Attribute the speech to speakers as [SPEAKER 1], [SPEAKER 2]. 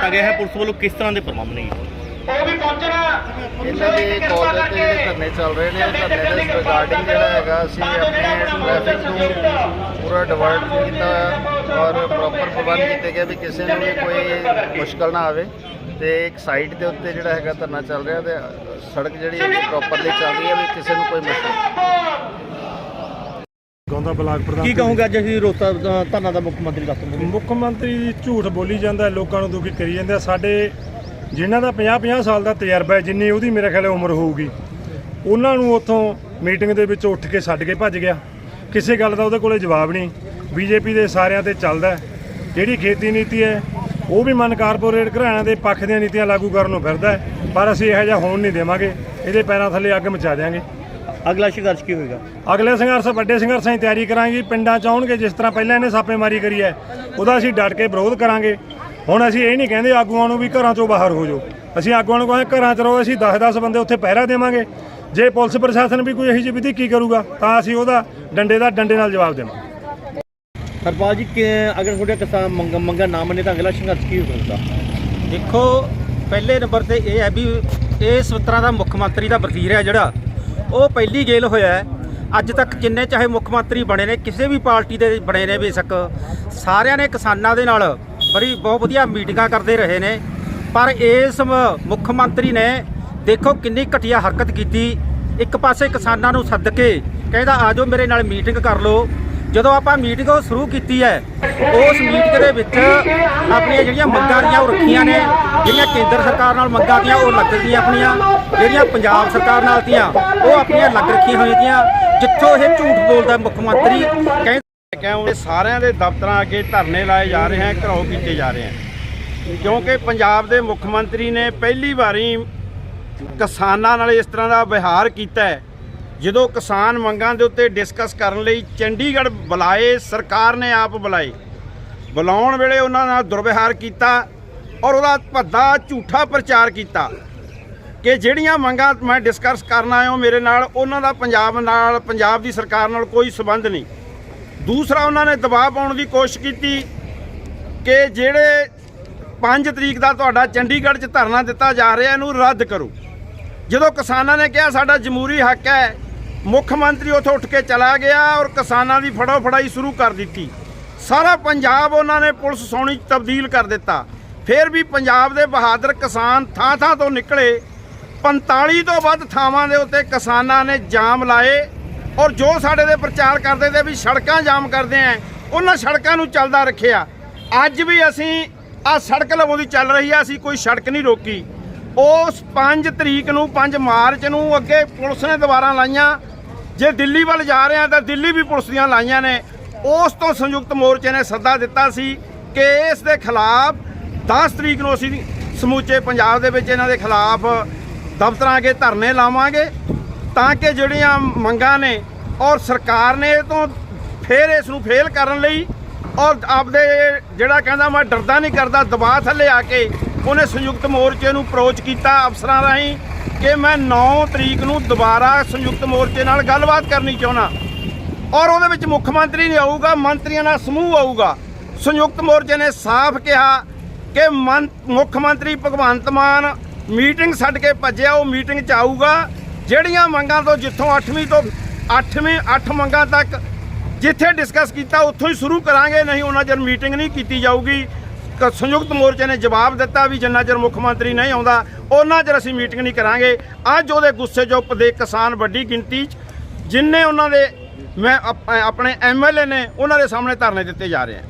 [SPEAKER 1] ਦਿੱਤਾ ਗਿਆ ਹੈ ਪੁਲਿਸ ਵੱਲੋਂ ਕਿਸ ਤਰ੍ਹਾਂ ਦੇ ਪ੍ਰਬੰਧ ਨੇ?
[SPEAKER 2] ਇਹਨਾਂ ਦੇ ਕਾਲ ਦੇ ਉੱਤੇ ਜਿਹੜੇ ਧਰਨੇ ਚੱਲ ਰਹੇ ਨੇ ਧਰਨੇ ਦੇ ਰਿਗਾਰਡਿੰਗ ਜਿਹੜਾ ਹੈਗਾ ਅਸੀਂ ਆਪਣੇ ਟ੍ਰੈਫਿਕ ਨੂੰ ਪੂਰਾ ਡਿਵਰਟ ਕੀਤਾ ਔਰ ਪ੍ਰੋਪਰ ਪ੍ਰਬੰਧ ਕੀਤੇ ਗਏ ਵੀ ਕਿਸੇ ਨੂੰ ਵੀ ਕੋਈ ਮੁਸ਼ਕਲ ਨਾ ਆਵੇ ਤੇ ਇੱਕ ਸਾਈਡ ਦੇ ਉੱਤੇ ਜਿਹੜਾ ਹੈਗਾ ਧਰਨਾ ਚੱਲ ਰਿਹਾ ਤੇ ਸੜਕ ਜਿਹੜੀ ਹੈ ਪ੍ਰੋਪਰਲੀ ਚੱਲ ਰਹੀ ਹੈ ਵੀ ਕਿਸੇ ਨੂੰ ਕੋਈ ਮੁਸ਼ਕਲ
[SPEAKER 3] ਗੌਂਦਾ ਬਲਾਕ ਪ੍ਰਧਾਨ
[SPEAKER 1] ਕੀ ਕਹੋਗੇ ਅੱਜ ਅਸੀਂ ਰੋਤਾ ਧਰਨਾ ਦਾ ਮੁੱਖ ਮੰਤਰੀ ਦਫ਼ਤਰ ਨੂੰ?
[SPEAKER 3] ਮੁੱਖ ਮੰਤਰੀ ਝੂਠ ਬੋਲੀ ਜਾਂਦਾ ਲੋਕਾਂ ਨੂੰ ਦੁਖੀ ਕਰੀ ਜਾਂਦੇ। ਸਾਡੇ ਜਿਨ੍ਹਾਂ ਦਾ 50-50 ਸਾਲ ਦਾ ਤਜਰਬਾ ਹੈ ਜਿੰਨੀ ਉਹਦੀ ਮੇਰੇ ਖਿਆਲ ਉਮਰ ਹੋਊਗੀ ਉਹਨਾਂ ਨੂੰ ਉੱਥੋਂ ਮੀਟਿੰਗ ਦੇ ਵਿੱਚ ਉੱਠ ਕੇ ਛੱਡ ਕੇ ਭੱਜ ਗਿਆ। ਕਿਸੇ ਗੱਲ ਦਾ ਉਹਦੇ ਕੋਲੇ ਜਵਾਬ ਨਹੀਂ। ਬੀਜੇਪੀ ਦੇ ਸਾਰਿਆਂ ਤੇ ਚੱਲਦਾ। ਜਿਹੜੀ ਖੇਤੀ ਨੀਤੀ ਹੈ ਉਹ ਵੀ ਮਨ ਕਾਰਪੋਰੇਟ ਘਰਾਣਿਆਂ ਦੇ ਪੱਖ ਦੀਆਂ ਨੀਤੀਆਂ ਲਾਗੂ ਕਰਨ ਨੂੰ ਫਿਰਦਾ ਪਰ ਅਸੀਂ ਇਹੋ ਜਿਹਾ ਹੋਣ ਨਹੀਂ ਦੇਵਾਂਗੇ। ਇਹਦੇ ਪੈਰਾਂ ਥੱਲੇ ਅੱਗ ਮਚਾ ਦਿਆਂਗੇ।
[SPEAKER 1] ਅਗਲਾ ਸੰਘਰਸ਼ ਕੀ ਹੋਏਗਾ?
[SPEAKER 3] ਅਗਲੇ ਸੰਘਰਸ਼ ਵੱਡੇ ਸੰਘਰਸ਼ਾਂ ਦੀ ਤਿਆਰੀ ਕਰਾਂਗੇ ਪਿੰਡਾਂ ਚ ਆਉਣਗੇ ਜਿਸ ਤਰ੍ਹਾਂ ਪਹਿਲਾਂ ਇਹਨੇ ਛਾਪੇਮਾਰੀ ਕਰੀ ਹੈ ਉਹਦਾ ਅਸੀਂ ਡਟ ਕੇ ਵਿਰੋਧ ਕਰਾਂਗੇ। ਹੁਣ ਅਸੀਂ ਇਹ ਨਹੀਂ ਕਹਿੰਦੇ ਆਗੂਆਂ ਨੂੰ ਵੀ ਘਰਾਂ ਚੋਂ ਬਾਹਰ ਹੋ ਜਾਓ। ਅਸੀਂ ਆਗੂਆਂ ਨੂੰ ਕਹਿੰਦੇ ਘਰਾਂ 'ਚ ਰਹੋ ਅਸੀਂ 10-10 ਬੰਦੇ ਉੱਥੇ ਪਹਿਰਾ ਦੇਵਾਂਗੇ। ਜੇ ਪੁਲਿਸ ਪ੍ਰਸ਼ਾਸਨ ਵੀ ਕੋਈ ਇਹੋ ਜਿਹੀ ਵਿਧੀ ਕੀ ਕਰੂਗਾ ਤਾਂ ਅਸੀਂ ਉਹਦਾ ਡੰਡੇ ਦਾ ਡੰਡੇ ਨਾਲ ਜਵਾਬ ਦੇਵਾਂਗੇ।
[SPEAKER 1] ਸਰਪਾਲ ਜੀ ਕਿ ਅਗਰ ਤੁਹਾਡੇ ਕਿਸਾਨ ਮੰਗ ਮੰਗਾ ਨਾ ਮੰਨੇ ਤਾਂ ਅਗਲਾ ਸੰਘਰਸ਼ ਕੀ ਹੋਵੇਗਾ
[SPEAKER 4] ਦੇਖੋ ਪਹਿਲੇ ਨੰਬਰ ਤੇ ਇਹ ਹੈ ਵੀ ਇਸ ਤਰ੍ਹਾਂ ਦਾ ਮੁੱਖ ਮੰਤਰੀ ਦਾ ਵਜ਼ੀਰ ਹੈ ਜਿਹੜਾ। ਉਹ ਪਹਿਲੀ ਗੇਲ ਹੋਇਆ ਹੈ। ਅੱਜ ਤੱਕ ਜਿੰਨੇ ਚਾਹੇ ਮੁੱਖ ਮੰਤਰੀ ਬਣੇ ਨੇ, ਕਿਸੇ ਵੀ ਪਾਰਟੀ ਦੇ ਬਣੇ ਨੇ ਬੇਸ਼ੱਕ, ਸਾਰਿਆਂ ਨੇ ਕਿਸਾਨਾਂ ਦੇ ਨਾਲ ਬੜੀ ਬਹੁਤ ਵਧੀਆ ਮੀਟਿੰਗਾਂ ਕਰਦੇ ਰਹੇ ਨੇ। ਪਰ ਇਸ ਮੁੱਖ ਮੰਤਰੀ ਨੇ ਦੇਖੋ ਕਿੰਨੀ ਘਟੀਆ ਹਰਕਤ ਕੀਤੀ। ਇੱਕ ਪਾਸੇ ਕਿਸਾਨਾਂ ਨੂੰ ਸੱਦ ਕੇ ਕਹਿੰਦਾ ਆਜੋ ਮੇਰੇ ਨਾਲ ਮੀਟਿੰਗ ਕਰ ਲਓ। ਜਦੋਂ ਆਪਾਂ ਮੀਟਿੰਗ ਉਹ ਸ਼ੁਰੂ ਕੀਤੀ ਹੈ, ਉਸ ਮੀਟਿੰਗ ਦੇ ਵਿੱਚ ਆਪਣੀਆਂ ਜਿਹੜੀਆਂ ਮੰਗਾਂ ਦੀਆਂ ਉਹ ਰੱਖੀਆਂ ਨੇ, ਜਿਹੜੀਆਂ ਕੇਂਦਰ ਸਰਕਾਰ ਨਾਲ ਮੰਗਾਂ ਦੀਆਂ ਉਹ ਲੱਗ ਗਈਆਂ ਆਪਣੀਆਂ। ਜਿਹੜੀਆਂ ਪੰਜਾਬ ਸਰਕਾਰ ਨਾਲ ਤੀਆਂ, ਉਹ ਆਪਣੀਆਂ ਲੱਗ ਰੱਖੀਆਂ ਹੋਈਆਂ ਤੀਆਂ, ਜਿੱਥੋਂ ਇਹ ਝੂਠ ਬੋਲਦਾ ਮੁੱਖ ਮੰਤਰੀ ਕਹਿੰਦਾ
[SPEAKER 5] ਕਿਉਂ ਸਾਰਿਆਂ ਦੇ ਦਫ਼ਤਰਾਂ ਅੱਗੇ ਧਰਨੇ ਲਾਏ ਜਾ ਰਹੇ ਹਨ ਘਰਾਓ ਕੀਤੇ ਜਾ ਰਹੇ ਹਨ। ਕਿਉਂਕਿ ਪੰਜਾਬ ਦੇ ਮੁੱਖ ਮੰਤਰੀ ਨੇ ਪਹਿਲੀ ਵਾਰੀ ਕਿਸਾਨਾਂ ਨਾਲ ਇਸ ਤਰ੍ਹਾਂ ਦਾ ਵਿਹਾਰ ਕੀਤਾ ਹੈ। ਜਦੋਂ ਕਿਸਾਨ ਮੰਗਾਂ ਦੇ ਉੱਤੇ ਡਿਸਕਸ ਕਰਨ ਲਈ ਚੰਡੀਗੜ੍ਹ ਬੁਲਾਏ, ਸਰਕਾਰ ਨੇ ਆਪ ਬੁਲਾਏ। ਬੁਲਾਉਣ ਵੇਲੇ ਉਹਨਾਂ ਨਾਲ ਦੁਰਵਿਹਾਰ ਕੀਤਾ ਔਰ ਉਹਦਾ ਭੱਦਾ ਝੂਠਾ ਪ੍ਰਚਾਰ ਕੀਤਾ। ਕਿ ਜਿਹੜੀਆਂ ਮੰਗਾਂ ਮੈਂ ਡਿਸਕਸ ਕਰਨ ਆਇਆ ਮੇਰੇ ਨਾਲ, ਉਹਨਾਂ ਦਾ ਪੰਜਾਬ ਨਾਲ, ਪੰਜਾਬ ਦੀ ਸਰਕਾਰ ਨਾਲ ਕੋਈ ਸਬੰਧ ਨਹੀਂ। ਦੂਸਰਾ, ਉਹਨਾਂ ਨੇ ਦਬਾਅ ਪਾਉਣ ਦੀ ਕੋਸ਼ਿਸ਼ ਕੀਤੀ ਕਿ ਜਿਹੜੇ 5 ਤਰੀਕ ਦਾ ਤੁਹਾਡਾ ਚੰਡੀਗੜ੍ਹ 'ਚ ਧਰਨਾ ਦਿੱਤਾ ਜਾ ਰਿਹਾ, ਇਹਨੂੰ ਰੱਦ ਕਰੋ। ਜਦੋਂ ਕਿਸਾਨਾਂ ਨੇ ਕਿਹਾ, ਸਾਡਾ ਜਮਹੂਰੀ ਹੱਕ ਹੈ, ਮੁੱਖ ਮੰਤਰੀ ਉੱਥੋਂ ਉੱਠ ਕੇ ਚਲਾ ਗਿਆ ਔਰ ਕਿਸਾਨਾਂ ਦੀ ਫੜੋ ਫੜਾਈ ਸ਼ੁਰੂ ਕਰ ਦਿੱਤੀ। ਸਾਰਾ ਪੰਜਾਬ ਉਹਨਾਂ ਨੇ ਪੁਲਿਸ ਸੌਣੀ ਤਬਦੀਲ ਕਰ ਦਿੱਤਾ। ਫਿਰ ਵੀ ਪੰਜਾਬ ਦੇ ਬਹਾਦਰ ਕਿਸਾਨ ਥਾਂ ਥਾਂ ਤੋਂ ਨਿਕਲੇ 45 ਤੋਂ ਵੱਧ ਥਾਵਾਂ ਦੇ ਉੱਤੇ ਕਿਸਾਨਾਂ ਨੇ ਜਾਮ ਲਾਏ ਔਰ ਜੋ ਸਾਡੇ ਦੇ ਪ੍ਰਚਾਰ ਕਰਦੇ ਤੇ ਵੀ ਸੜਕਾਂ ਜਾਮ ਕਰਦੇ ਆ ਉਹਨਾਂ ਸੜਕਾਂ ਨੂੰ ਚੱਲਦਾ ਰੱਖਿਆ। ਅੱਜ ਵੀ ਅਸੀਂ ਆ ਸੜਕ ਲਵੋਂ ਦੀ ਚੱਲ ਰਹੀ ਆ, ਅਸੀਂ ਕੋਈ ਸੜਕ ਨਹੀਂ ਰੋਕੀ। ਉਸ 5 ਤਰੀਕ ਨੂੰ 5 ਮਾਰਚ ਨੂੰ ਅੱਗੇ ਪੁਲਿਸ ਨੇ ਦੁਬਾਰਾ ਲਾਈਆਂ। ਜੇ ਦਿੱਲੀ ਵੱਲ ਜਾ ਰਹੇ ਆ ਤਾਂ ਦਿੱਲੀ ਵੀ ਪੁਲਿਸ ਦੀਆਂ ਲਾਈਆਂ ਨੇ। ਉਸ ਤੋਂ ਸੰਯੁਕਤ ਮੋਰਚੇ ਨੇ ਸੱਦਾ ਦਿੱਤਾ ਸੀ ਕਿ ਇਸ ਦੇ ਖਿਲਾਫ 10 ਤਰੀਕ ਨੂੰ ਅਸੀਂ ਸਮੁੱਚੇ ਪੰਜਾਬ ਦੇ ਵਿੱਚ ਇਹਨਾਂ ਦੇ ਖਿਲਾਫ ਦਫ਼ਤਰਾਂ ਅੱਗੇ ਧਰਨੇ ਲਾਵਾਂਗੇ ਤਾਂ ਕਿ ਜਿਹੜੀਆਂ ਮੰਗਾਂ ਨੇ ਔਰ ਸਰਕਾਰ ਨੇ ਇਹ ਤੋਂ ਫੇਰ ਇਸ ਨੂੰ ਫੇਲ ਕਰਨ ਲਈ ਔਰ ਆਪਦੇ ਜਿਹੜਾ ਕਹਿੰਦਾ ਮੈਂ ਡਰਦਾ ਨਹੀਂ ਕਰਦਾ ਦਬਾਅ ਥੱਲੇ ਆ ਕੇ ਉਹਨੇ ਸੰਯੁਕਤ ਮੋਰਚੇ ਨੂੰ ਅਪਰੋਚ ਕੀਤਾ ਅਫਸਰਾਂ ਰਾਹੀਂ ਕਿ ਮੈਂ 9 ਤਰੀਕ ਨੂੰ ਦੁਬਾਰਾ ਸੰਯੁਕਤ ਮੋਰਚੇ ਨਾਲ ਗੱਲਬਾਤ ਕਰਨੀ ਚਾਹੁੰਦਾ। ਔਰ ਉਹਦੇ ਵਿੱਚ ਮੁੱਖ ਮੰਤਰੀ ਨਹੀਂ ਆਊਗਾ, ਮੰਤਰੀਆਂ ਦਾ ਸਮੂਹ ਆਊਗਾ। ਸੰਯੁਕਤ ਮੋਰਚੇ ਨੇ ਸਾਫ਼ ਕਿਹਾ ਕਿ ਮੰ- ਮੁੱਖ ਮੰਤਰੀ ਭਗਵੰਤ ਮਾਨ ਮੀਟਿੰਗ ਛੱਡ ਕੇ ਭੱਜਿਆ, ਉਹ ਮੀਟਿੰਗ 'ਚ ਆਊਗਾ। ਜਿਹੜੀਆਂ ਮੰਗਾਂ ਤੋਂ ਜਿੱਥੋਂ 8ਵੀਂ ਤੋਂ 8ਵੀਂ 8 ਮੰਗਾਂ ਤੱਕ ਜਿੱਥੇ ਡਿਸਕਸ ਕੀਤਾ, ਉੱਥੋਂ ਹੀ ਸ਼ੁਰੂ ਕਰਾਂਗੇ। ਨਹੀਂ, ਉਹਨਾਂ ਚਿਰ ਮੀਟਿੰਗ ਨਹੀਂ ਕੀਤੀ ਜਾਊਗੀ। ਕ- ਸੰਯੁਕਤ ਮੋਰਚੇ ਨੇ ਜਵਾਬ ਦਿੱਤਾ ਵੀ ਜਿੰਨਾ ਚਿਰ ਮੁੱਖ ਮੰਤਰੀ ਨਹੀਂ ਆਉਂਦਾ, ਉਹਨਾਂ ਚਿਰ ਅਸੀਂ ਮੀਟਿੰਗ ਨਹੀਂ ਕਰਾਂਗੇ। ਅੱਜ ਉਹਦੇ ਗੁੱਸੇ 'ਚ ਉਪਦੇ ਕਿਸਾਨ ਵੱਡੀ ਗਿਣਤੀ 'ਚ, ਜਿੰਨੇ ਉਹਨਾਂ ਦੇ ਮੈਂ ਆਪ- ਆਪਣੇ ਐਮਐਲਏ ਨੇ, ਉਹਨਾਂ ਦੇ ਸਾਹਮਣੇ ਧਰਨੇ ਦਿੱਤੇ ਜਾ ਰਹੇ ਆ।